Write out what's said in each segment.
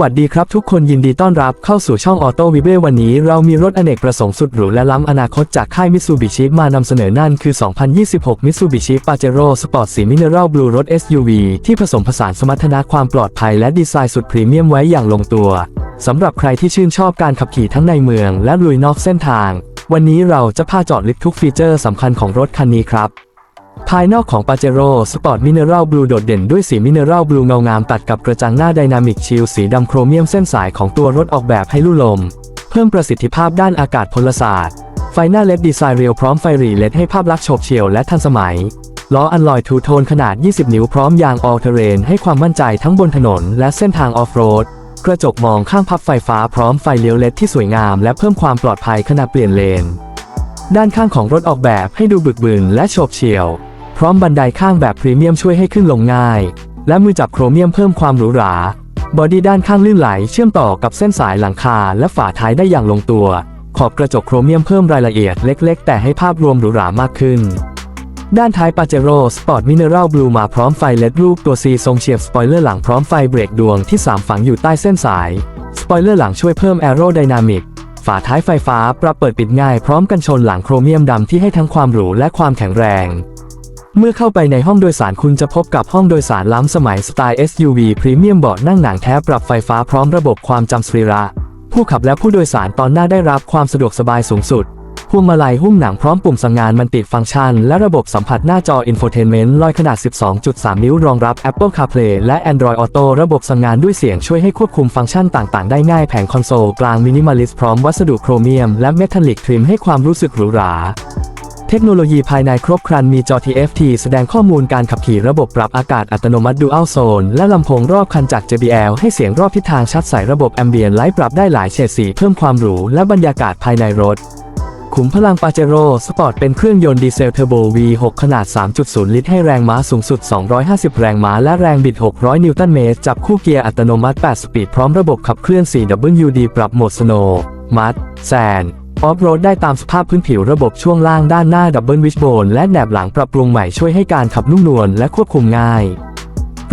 วัสดีครับทุกคนยินดีต้อนรับเข้าสู่ช่องออโต้วิเบวันนี้เรามีรถอเนกประสงค์สุดหรูและล้ำอนาคตจากค่ายมิ t ซูบิชิมานำเสนอนั่นคือ 2026 Mitsubishi Pajero Sport สีมิเนอรัลบลูรถ SUV ที่ผสมผสานสมรรถนะความปลอดภัยและดีไซน์สุดพรีเมียมไว้อย่างลงตัวสำหรับใครที่ชื่นชอบการขับขี่ทั้งในเมืองและลุยนอกเส้นทาง วันนี้เราจะพาเจาะลึกทุกฟีเจอร์สำคัญของรถคันนี้ครับายนอกของ Pajero Sport Mineral Blue โดดเด่นด้วยสี Mineral Blue เงางามตัดกับกระจังหน้า Dynamic Shield สีดำโครเมียมเส้นสายของตัวรถออกแบบให้ลู่ลม เพิ่มประสิทธิภาพด้านอากาศพลศาสตร์ ไฟหน้าเลดดีไซน์เรียวพร้อมไฟหรีเลดให้ภาพลักษณ์โฉบเฉี่ยวและทันสมัย ล้ออันลอยทูโทนขนาด 20 นิ้วพร้อมยาง All Terrain ให้ความมั่นใจทั้งบนถนนและเส้นทางออฟโรด กระจกมองข้างพับไฟฟ้าพร้อมไฟเลี้ยวเลดที่สวยงามและเพิ่มความปลอดภัยขณะเปลี่ยนเลน ด้านข้างของรถออกแบบให้ดูบึกบึนและโฉบเฉี่ยว พร้อมบันไดข้างแบบพรีเมียมช่วยให้ขึ้นลงง่าย และมือจับโครเมียมเพิ่มความหรูหรา บอดี้ด้านข้างลื่นไหลเชื่อมต่อกับเส้นสายหลังคาและฝาท้ายได้อย่างลงตัว ขอบกระจกโครเมียมเพิ่มรายละเอียดเล็ก ๆ แต่ให้ภาพรวมหรูหรามากขึ้น ด้านท้ายปาเจโร่สปอร์ตมิเนอรัลบลูมาพร้อมไฟเลดรูปตัว C ทรงเฉียบสปอยเลอร์หลังพร้อมไฟเบรกดวงที่ 3 ฝังอยู่ใต้เส้นสาย สปอยเลอร์หลังช่วยเพิ่มแอโรไดนามิกฝาท้ายไฟฟ้าปรับเปิดปิดง่ายพร้อมกันชนหลังโครเมียมดำที่ให้ทั้งความหรูและความแข็งแรง เมื่อเข้าไปในห้องโดยสารคุณจะพบกับห้องโดยสารล้ำสมัยสไตล์ SUV พรีเมียมเบาะนั่งหนังแท้ปรับไฟฟ้าพร้อมระบบความจำสรีระ ผู้ขับและผู้โดยสารตอนหน้าได้รับความสะดวกสบายสูงสุด พวงมาลัยหุ้มหนังพร้อมปุ่มสั่งงานมันติดฟังก์ชัน และระบบสัมผัสหน้าจอ Infotainment ลอยขนาด 12.3 นิ้วรองรับ Apple CarPlay และ Android Auto ระบบสั่งงานด้วยเสียงช่วยให้ควบคุมฟังก์ชันต่างๆ ได้ง่ายแผงคอนโซลกลางมินิมอลิสพร้อมวัสดุโครเมียมและเมทัลลิกทริมให้ความรู้สึกหรูหรา ทคโนโลยีภายในครบครันมีจอ TFT แสดงข้อมูลการขับขี่ระบบปรับอากาศอัตโนมัติ Dual Zone และลำโพงรอบคันจาก JBL ให้เสียงรอบทิศทางชัดใสระบบ Ambient Light ปรับได้หลายเฉดสีเพิ่มความหรูและบรรยากาศภายในรถขุมพลังปาเจโร่สปอร์ตเป็นเครื่องยนต์ดีเซลเทอร์โบ V6 ขนาด 3.0 ลิตรให้แรงม้าสูงสุด 250 แรงม้า และแรงบิด 600 นิวตันเมตร จับคู่เกียร์อัตโนมัติ 8 สปีด พร้อมระบบขับเคลื่อน 4WD ปรับโหมดสโนว์มัด แซน ออฟโรดได้ตามสภาพพื้นผิวระบบช่วงล่างด้านหน้าดับเบิลวิชโบนและแหนบหลังปรับปรุงใหม่ช่วยให้การขับนุ่มนวลและควบคุมง่าย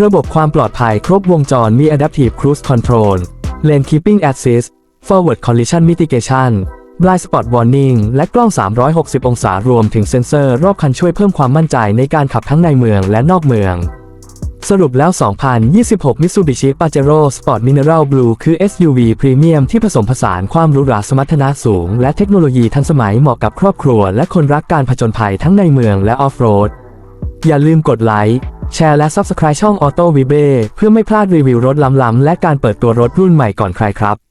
ระบบความปลอดภัยครบวงจรมี Adaptive Cruise Control Lane Keeping Assist Forward Collision Mitigation Blind Spot Warning และกล้อง 360 องศารวมถึงเซ็นเซอร์รอบคันช่วยเพิ่มความมั่นใจในการขับทั้งในเมืองและนอกเมือง สรุปแล้ว 2026 Mitsubishi Pajero Sport Mineral Blue คือ SUV พรีเมียมที่ผสมผสานความหรูหราสมรรถนะสูง และเทคโนโลยีทันสมัยเหมาะกับครอบครัว และคนรักการผจญภัยทั้งในเมืองและออฟโรด อย่าลืมกดไลค์ แชร์และ Subscribe ช่อง Auto Vibe เพื่อไม่พลาดรีวิวรถล้ำๆและการเปิดตัวรถรุ่นใหม่ก่อนใครครับ